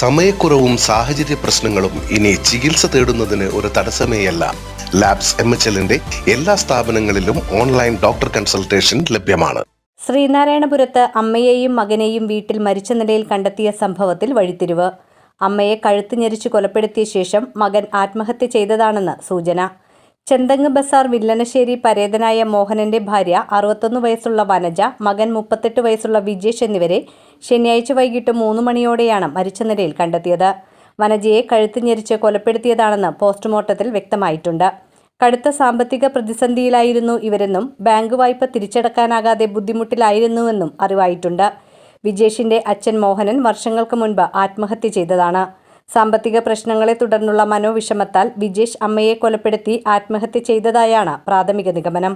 സമയക്കുറവും സാഹചര്യ പ്രശ്നങ്ങളും ഇനി ചികിത്സ തേടുന്നതിന് ഒരു തടസ്സമേയല്ല. ലാബ്സ് എം എച്ച് എല്ലിന്റെ എല്ലാ സ്ഥാപനങ്ങളിലും ഓൺലൈൻ ഡോക്ടർ കൺസൾട്ടേഷൻ ലഭ്യമാണ്. ശ്രീനാരായണപുരത്ത് അമ്മയെയും മകനെയും വീട്ടിൽ മരിച്ച നിലയിൽ കണ്ടെത്തിയ സംഭവത്തിൽ വഴിത്തിരിവ്. അമ്മയെ കഴുത്ത് ഞെരിച്ച് കൊലപ്പെടുത്തിയ ശേഷം മകൻ ആത്മഹത്യ ചെയ്തതാണെന്ന് സൂചന. ചെന്തങ്ങ് ബസാർ വില്ലനശ്ശേരി പരേതനായ മോഹനന്റെ ഭാര്യ അറുപത്തൊന്ന് വയസ്സുള്ള വനജ മകൻ മുപ്പത്തെട്ട് വയസ്സുള്ള വിജേഷ് എന്നിവരെ ശനിയാഴ്ച വൈകിട്ട് മൂന്ന് മണിയോടെയാണ് മരിച്ച നിലയിൽ കണ്ടെത്തിയത്. വനജയെ കഴുത്ത് ഞെരിച്ച് കൊലപ്പെടുത്തിയതാണെന്ന് പോസ്റ്റ്മോർട്ടത്തിൽ വ്യക്തമായിട്ടുണ്ട്. കടുത്ത സാമ്പത്തിക പ്രതിസന്ധിയിലായിരുന്നു ഇവരെന്നും ബാങ്ക് വായ്പ തിരിച്ചടക്കാനാകാതെ ബുദ്ധിമുട്ടിലായിരുന്നുവെന്നും അറിവായിട്ടുണ്ട്. വിജേഷിന്റെ അച്ഛൻ മോഹനൻ വർഷങ്ങൾക്ക് മുൻപ് ആത്മഹത്യ ചെയ്തതാണ്. സാമ്പത്തിക പ്രശ്നങ്ങളെ തുടർന്നുള്ള മനോവിഷമത്താൽ വിജേഷ് അമ്മയെ കൊലപ്പെടുത്തി ആത്മഹത്യ ചെയ്തതായാണ് പ്രാഥമിക നിഗമനം.